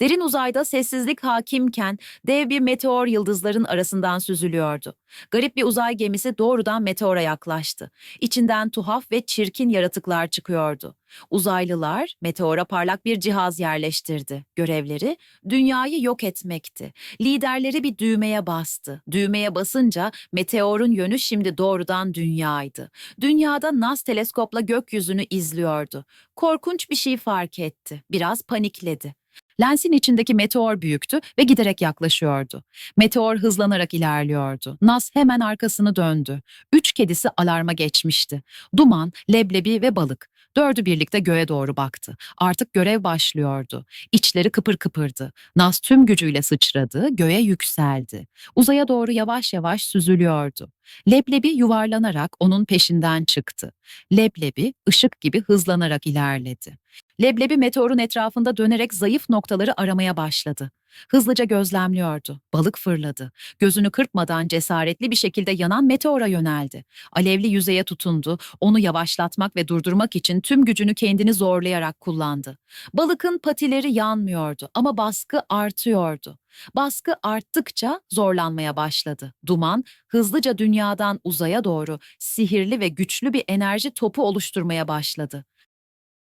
Derin uzayda sessizlik hakimken dev bir meteor yıldızların arasından süzülüyordu. Garip bir uzay gemisi doğrudan meteora yaklaştı. İçinden tuhaf ve çirkin yaratıklar çıkıyordu. Uzaylılar meteora parlak bir cihaz yerleştirdi. Görevleri dünyayı yok etmekti. Liderleri bir düğmeye bastı. Düğmeye basınca meteorun yönü şimdi doğrudan dünyaydı. Dünyada NAS teleskopla gökyüzünü izliyordu. Korkunç bir şey fark etti. Biraz panikledi. Lensin içindeki meteor büyüktü ve giderek yaklaşıyordu. Meteor hızlanarak ilerliyordu. Nas hemen arkasını döndü. Üç kedisi alarma geçmişti. Duman, leblebi ve balık. Dördü birlikte göğe doğru baktı. Artık görev başlıyordu. İçleri kıpır kıpırdı. Nas tüm gücüyle sıçradı, göğe yükseldi. Uzaya doğru yavaş yavaş süzülüyordu. Leblebi yuvarlanarak onun peşinden çıktı. Leblebi ışık gibi hızlanarak ilerledi. Leblebi meteorun etrafında dönerek zayıf noktaları aramaya başladı. Hızlıca gözlemliyordu. Balık fırladı. Gözünü kırpmadan cesaretli bir şekilde yanan meteora yöneldi. Alevli yüzeye tutundu. Onu yavaşlatmak ve durdurmak için tüm gücünü kendini zorlayarak kullandı. Balıkın patileri yanmıyordu ama baskı artıyordu. Baskı arttıkça zorlanmaya başladı. Duman hızlıca dünyadan uzaya doğru sihirli ve güçlü bir enerji topu oluşturmaya başladı.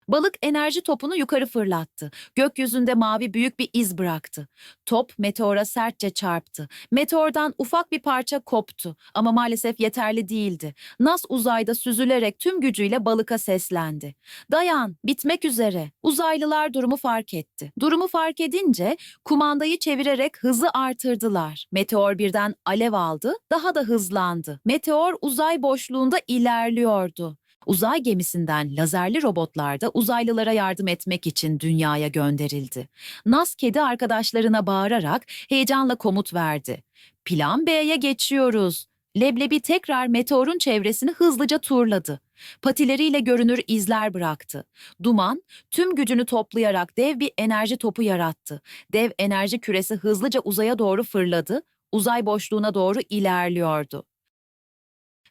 Balık enerji topunu yukarı fırlattı. Gökyüzünde mavi büyük bir iz bıraktı. Top meteora sertçe çarptı. Meteordan ufak bir parça koptu ama maalesef yeterli değildi. Nas uzayda süzülerek tüm gücüyle balıka seslendi. Dayan, bitmek üzere. Uzaylılar durumu fark etti. Durumu fark edince kumandayı çevirerek hızı artırdılar. Meteor birden alev aldı, daha da hızlandı. Meteor uzay boşluğunda ilerliyordu. Uzay gemisinden lazerli robotlar da uzaylılara yardım etmek için dünyaya gönderildi. Nas kedi arkadaşlarına bağırarak heyecanla komut verdi. Plan B'ye geçiyoruz. Leblebi tekrar meteorun çevresini hızlıca turladı. Patileriyle görünür izler bıraktı. Duman tüm gücünü toplayarak dev bir enerji topu yarattı. Dev enerji küresi hızlıca uzaya doğru fırladı, uzay boşluğuna doğru ilerliyordu.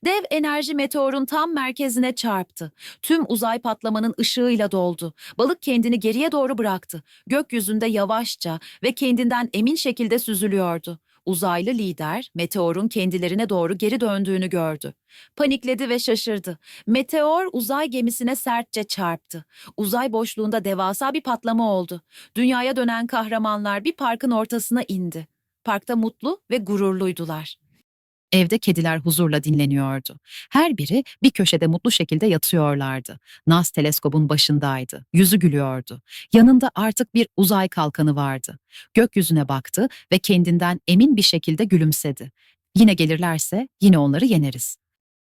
Dev enerji meteorun tam merkezine çarptı. Tüm uzay patlamanın ışığıyla doldu. Balık kendini geriye doğru bıraktı. Gökyüzünde yavaşça ve kendinden emin şekilde süzülüyordu. Uzaylı lider meteorun kendilerine doğru geri döndüğünü gördü. Panikledi ve şaşırdı. Meteor uzay gemisine sertçe çarptı. Uzay boşluğunda devasa bir patlama oldu. Dünyaya dönen kahramanlar bir parkın ortasına indi. Parkta mutlu ve gururluydular. Evde kediler huzurla dinleniyordu. Her biri bir köşede mutlu şekilde yatıyorlardı. Nas teleskobun başındaydı. Yüzü gülüyordu. Yanında artık bir uzay kalkanı vardı. Gökyüzüne baktı ve kendinden emin bir şekilde gülümsedi. Yine gelirlerse yine onları yeneriz.